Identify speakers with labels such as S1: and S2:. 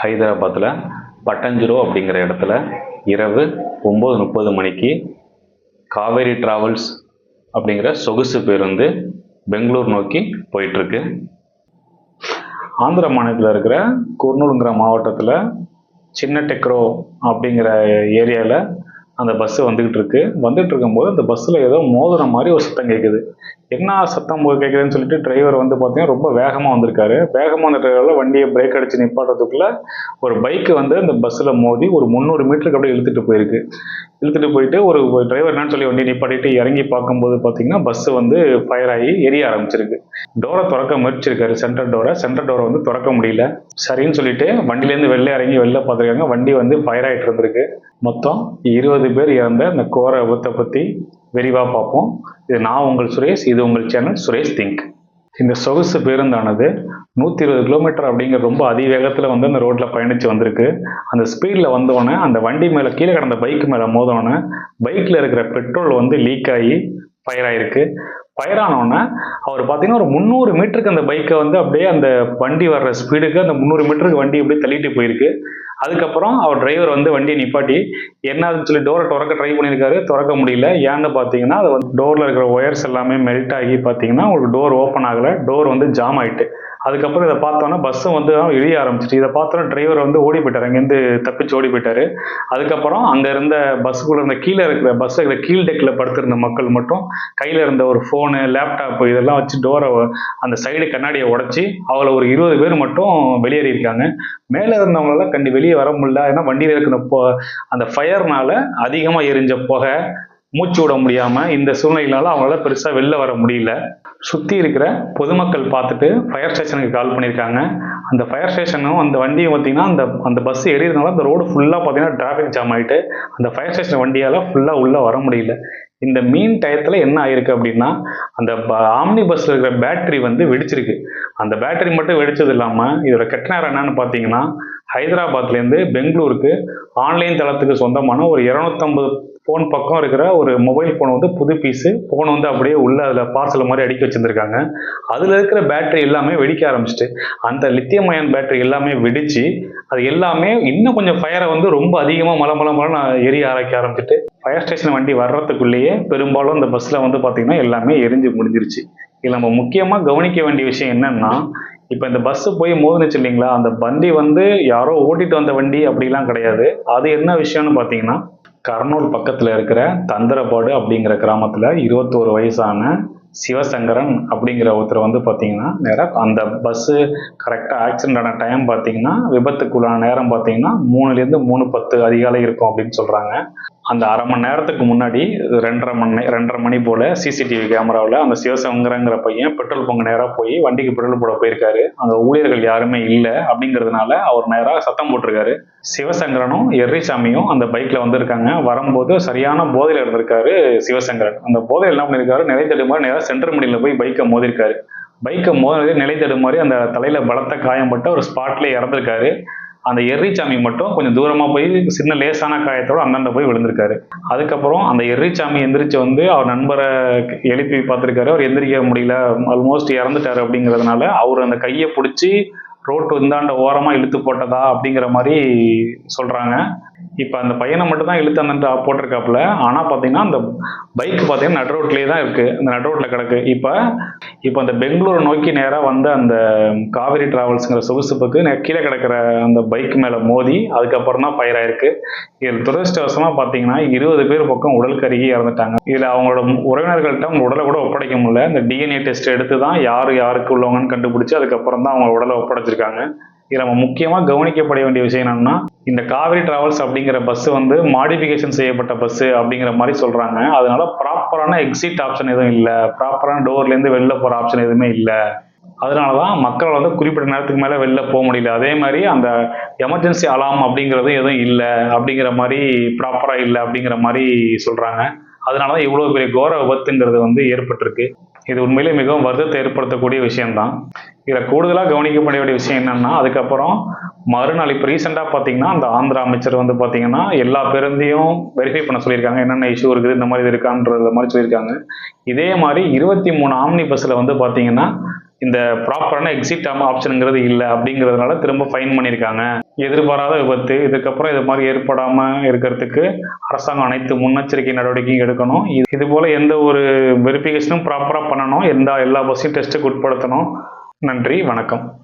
S1: ஹைதராபாத்தில் பட்டஞ்சிரோ அப்படிங்கிற இடத்துல இரவு ஒம்பது முப்பது மணிக்கு காவேரி டிராவல்ஸ் அப்படிங்கிற சொகுசு பேருந்து பெங்களூர் நோக்கி போயிட்டுருக்கு. ஆந்திர மாநிலத்தில் இருக்கிற குர்னூலுங்கிற மாவட்டத்தில் சின்ன டெக்ரோ அப்படிங்கிற ஏரியாவில் அந்த பஸ்ஸு வந்துக்கிட்டு இருக்கு. வந்துட்டு இருக்கும்போது அந்த பஸ்ஸில் ஏதோ மோதுன மாதிரி ஒரு சத்தம் கேட்குது என்ன சத்தம் போது கேட்குதுன்னு சொல்லிட்டு டிரைவர் வந்து பார்த்தீங்கன்னா ரொம்ப வேகமாக வந்திருக்காரு. வேகமாக வந்த டிரைவரில் வண்டியை பிரேக் அடிச்சு நிப்பாட்டுறதுக்குள்ள ஒரு பைக்கு வந்து அந்த பஸ்ஸில் மோதி ஒரு முந்நூறு மீட்டருக்கு அப்படியே இழுத்துட்டு போயிருக்கு. இழுத்துட்டு போயிட்டு ஒரு டிரைவர் என்னன்னு சொல்லி வண்டியை நிப்பாட்டிட்டு இறங்கி பார்க்கும்போது பார்த்தீங்கன்னா பஸ்ஸு வந்து ஃபயர் ஆகி எரிய ஆரம்பிச்சிருக்கு. டோரை திறக்க முயற்சிருக்காரு சென்டர் டோரை சென்டர் டோரை வந்து திறக்க முடியல. சரின்னு சொல்லிட்டு வண்டியிலேருந்து வெளில இறங்கி வெளில பார்த்துருக்காங்க. வண்டி வந்து ஃபயர் ஆகிட்டு இருந்திருக்கு. மொத்தம் இருபது பேர் இறந்த இந்த கோர விபத்தை பற்றி விரிவாக பார்ப்போம். இது நான் உங்கள் சுரேஷ் இது உங்கள் சேனல் சுரேஷ் திங்க். இந்த சொகுசு பேருந்தானது? நூற்றி இருபது கிலோமீட்டர் அப்படிங்கிற ரொம்ப அதிவேகத்தில் வந்து அந்த ரோட்டில் பயணித்து வந்திருக்கு. அந்த ஸ்பீடில் வந்தோடனே அந்த வண்டி மேலே கீழே கிடந்த பைக் மேலே மோதோடனே பைக்கில் இருக்கிற பெட்ரோல் வந்து லீக் ஆகி ஃபயர் ஆயிருக்கு. ஃபயர் ஆனோடனே அவர் பார்த்தீங்கன்னா ஒரு முந்நூறு மீட்டருக்கு அந்த பைக்கை வந்து அப்படியே அந்த வண்டி வர்ற ஸ்பீடுக்கு அந்த முந்நூறு மீட்டருக்கு வண்டி அப்படியே தள்ளிட்டு போயிருக்கு. அதுக்கப்புறம் அவர் டிரைவர் வந்து வண்டியை நிப்பாட்டி என்னதுன்னு சொல்லி டோரை திறக்க ட்ரை பண்ணியிருக்காரு. திறக்க முடியல. ஏன்னு பார்த்தீங்கன்னா அது வந்து டோரில் இருக்கிற ஒயர்ஸ் எல்லாமே மெல்ட் ஆகி பார்த்தீங்கன்னா உங்களுக்கு டோர் ஓப்பன் ஆகலை. டோர் வந்து ஜாம் ஆயிட்டு. அதுக்கப்புறம் இதை பார்த்தோன்னா பஸ்ஸும் வந்து இழிய ஆரம்பிச்சிட்டு இதை பார்த்தோன்னா டிரைவர் வந்து ஓடி போயிட்டார் அங்கேருந்து தப்பிச்சு ஓடி போயிட்டாரு அதுக்கப்புறம் அங்கே இருந்த பஸ்ஸுக்குள்ளே இருந்த கீழே இருக்கிற பஸ் இருக்கிற கீழ் டெக்கில் படுத்திருந்த மக்கள் மட்டும் கையில் இருந்த ஒரு ஃபோனு லேப்டாப்பு இதெல்லாம் வச்சு டோரை அந்த சைடு கண்ணாடியை உடச்சி அவங்கள ஒரு இருபது பேர் மட்டும் வெளியேறியிருக்காங்க மேலே இருந்தவங்களெல்லாம் கண்டி வெளியே வர முடியல. ஏன்னா வண்டியில் இருக்கிற அந்த ஃபயர்னால அதிகமாக எரிஞ்ச புகை மூச்சு விட முடியாம இந்த சூழ்நிலையினால அவங்களால பெருசா வெளில வர முடியல. சுத்தி இருக்கிற பொதுமக்கள் பார்த்துட்டு ஃபயர் ஸ்டேஷனுக்கு கால் பண்ணியிருக்காங்க. அந்த ஃபயர் ஸ்டேஷனும் அந்த வண்டியும் பார்த்தீங்கன்னா அந்த அந்த பஸ் ஏறியதுனால அந்த ரோடு ஃபுல்லாக பார்த்தீங்கன்னா டிராஃபிக் ஜாம் ஆயிட்டு அந்த ஃபயர் ஸ்டேஷன் வண்டியால ஃபுல்லாக உள்ள வர முடியல. இந்த மீன் டயத்தில் என்ன ஆயிருக்கு அப்படின்னா அந்த ஆம்னி பஸ்ல இருக்கிற பேட்டரி வந்து வெடிச்சிருக்கு. அந்த பேட்டரி மட்டும் வெடிச்சது இல்லாமல் இதோட கெட்ட நேரம் என்னன்னு பார்த்தீங்கன்னா ஹைதராபாத்லேருந்து பெங்களூருக்கு ஆன்லைன் தளத்துக்கு சொந்தமான ஒரு இரநூத்தம்பது ஃபோன் பக்கம் இருக்கிற ஒரு மொபைல் ஃபோன் வந்து புது பீஸு ஃபோன் வந்து அப்படியே உள்ளே அதில் பார்சல் மாதிரி அடுக்கி வச்சுருந்துருக்காங்க. அதில் இருக்கிற பேட்டரி எல்லாமே வெடிக்க ஆரம்பிச்சிட்டு அந்த லித்தியம் அயன் பேட்டரி எல்லாமே வெடிச்சு அது எல்லாமே இன்னும் கொஞ்சம் ஃபயரை வந்து ரொம்ப அதிகமாக மலை மலை மலை நான் எரிய ஆரம்பிக்க ஆரம்பிச்சிட்டு ஃபயர் ஸ்டேஷன் வண்டி வர்றதுக்குள்ளேயே பெரும்பாலும் அந்த பஸ்ஸில் வந்து பார்த்திங்கன்னா எல்லாமே எரிஞ்சு முடிஞ்சிருச்சு. இதில் நம்ம முக்கியமாக கவனிக்க வேண்டிய விஷயம் என்னென்னா இப்போ இந்த பஸ்ஸு போய் மோதுனுச்சு இல்லைங்களா அந்த வண்டி வந்து யாரோ ஓட்டிட்டு வந்த வண்டி அப்படிலாம் கிடையாது. அது என்ன விஷயம்னு பார்த்தீங்கன்னா கர்னூல் பக்கத்தில் இருக்கிற தந்திரபாடு அப்படிங்கிற கிராமத்தில் இருபத்தோரு வயசான சிவசங்கரன் அப்படிங்கிற ஒருத்தர் வந்து பார்த்தீங்கன்னா நேராக அந்த பஸ்ஸு கரெக்டாக ஆக்சிடென்ட் ஆன டைம் பார்த்தீங்கன்னா விபத்துக்குள்ளான நேரம் பார்த்தீங்கன்னா மூணுலேருந்து மூணு பத்து அதிகாலை இருக்கும் அப்படின்னு சொல்கிறாங்க அந்த அரை மணி நேரத்துக்கு முன்னாடி ரெண்டரை மணி ரெண்டரை மணி போல் சிசிடிவி கேமராவில் அந்த சிவசங்கரங்கிற பையன் பெட்ரோல் பங்கு நேராக போய் வண்டிக்கு பெட்ரோல் போட போயிருக்காரு. அங்கே ஊழியர்கள் யாருமே இல்லை அப்படிங்கிறதுனால அவர் நேராக சத்தம் போட்டிருக்காரு. சிவசங்கரனும் எர்ரிசாமியும் அந்த பைக்கில் வந்திருக்காங்க. வரும்போது சரியான போதையில் இருந்திருக்காரு சிவசங்கரன். அந்த போதையில் என்ன பண்ணியிருக்காரு நிலை தடுமாறி நேராக சென்டர் மடியில் போய் பைக்கை மோதிருக்காரு. பைக்கை மோதினதே நிலை தடுமாறி அந்த தலையில் பலத்த காயம்பட்டு ஒரு ஸ்பாட்லேயே இறந்திருக்காரு. அந்த எர்ரிச்சாமி மட்டும் கொஞ்சம் தூரமாக போய் சின்ன லேசான காயத்தோட அந்தாண்ட போய் விழுந்திருக்காரு. அதுக்கப்புறம் அந்த எர்ரிச்சாமி எந்திரிச்சு வந்து அவர் நண்பரை எழுப்பி பார்த்துருக்காரு. அவர் எந்திரிக்க முடியல. ஆல்மோஸ்ட் இறந்துட்டாரு அப்படிங்கிறதுனால அவர் அந்த கையை பிடிச்சி ரோட்டு இந்தாண்ட ஓரமாக இழுத்து போட்டதா அப்படிங்கிற மாதிரி சொல்கிறாங்க இப்போ அந்த பையனை மட்டும் தான் இழுத்து அந்த போட்டிருக்காப்புல. ஆனால் பார்த்தீங்கன்னா அந்த பைக் பார்த்தீங்கன்னா நட் ரோட்லேயே தான் இருக்குது அந்த நட் ரோட்டில் கிடக்கு. இப்போ இப்போ அந்த பெங்களூரை நோக்கி நேராக வந்து அந்த காவிரி டிராவல்ஸுங்கிற சொகுசுப்புக்கு கீழே கிடக்கிற அந்த பைக் மேலே மோதி அதுக்கப்புறம் தான் ஃபயர் ஆயிருக்கு. இதில் துரதிருஷ்டவசமாக பார்த்தீங்கன்னா இருபது பேர் பக்கம் உடல் கருகி இறந்துட்டாங்க. இதில் அவங்களோட உறவினர்கள்ட்ட அவங்க உடலை கூட ஒப்படைக்க முடியல. இந்த டிஎன்ஏ டெஸ்ட் எடுத்து தான் யார் யாருக்கு உள்ளவங்கன்னு கண்டுபிடிச்சி அதுக்கப்புறம் தான் அவங்க உடலை ஒப்படைச்சிருக்காங்க. இதில் நம்ம முக்கியமாக கவனிக்கப்பட வேண்டிய விஷயம் என்னன்னா இந்த காவிரி டிராவல்ஸ் அப்படிங்கிற பஸ் வந்து மாடிஃபிகேஷன் செய்யப்பட்ட பஸ் அப்படிங்கிற மாதிரி சொல்கிறாங்க அதனால ப்ராப்பரான எக்ஸிட் ஆப்ஷன் எதுவும் இல்லை. ப்ராப்பரான டோர்லேருந்து வெளில போகிற ஆப்ஷன் எதுவுமே இல்லை. அதனால தான் மக்கள் வந்து குறிப்பிட்ட நேரத்துக்கு மேலே வெளில போக முடியல. அதே மாதிரி அந்த எமர்ஜென்சி அலாம் அப்படிங்கிறது எதுவும் இல்லை அப்படிங்கிற மாதிரி ப்ராப்பராக இல்லை அப்படிங்கிற மாதிரி சொல்கிறாங்க அதனால தான் இவ்வளோ பெரிய கோர விபத்துங்கிறது வந்து ஏற்பட்டிருக்கு. இது உண்மையிலே மிகவும் வருத்தத்தை ஏற்படுத்தக்கூடிய விஷயம்தான். இதில் கூடுதலாக கவனிக்கப்பட வேண்டிய விஷயம் என்னென்னா அதுக்கப்புறம் மறுநாள் இப்போ ரீசெண்டாக பார்த்தீங்கன்னா அந்த ஆந்திரா அமைச்சர் வந்து பார்த்தீங்கன்னா எல்லா பேருந்தையும் வெரிஃபை பண்ண சொல்லியிருக்காங்க. என்னென்ன இஷ்யூ இருக்குது இந்த மாதிரி இது இருக்கான்றது மாதிரி சொல்லியிருக்காங்க. இதே மாதிரி இருபத்தி மூணு ஆம்னி பஸ்ஸில் வந்து பார்த்தீங்கன்னா இந்த ப்ராப்பரான எக்ஸிட் ஆப்ஷனுங்கிறது இல்லை அப்படிங்கிறதுனால திரும்ப ஃபைன் பண்ணியிருக்காங்க. எதிர்பாராத விபத்து இதுக்கப்புறம் இது மாதிரி ஏற்படாமல் இருக்கிறதுக்கு அரசாங்கம் அனைத்து முன்னெச்சரிக்கை நடவடிக்கையும் எடுக்கணும். இது இது போல் எந்த ஒரு வெரிஃபிகேஷனும் ப்ராப்பராக பண்ணணும். எந்த எல்லா பஸ்ஸையும் டெஸ்ட்டுக்கு உட்படுத்தணும். நன்றி வணக்கம்.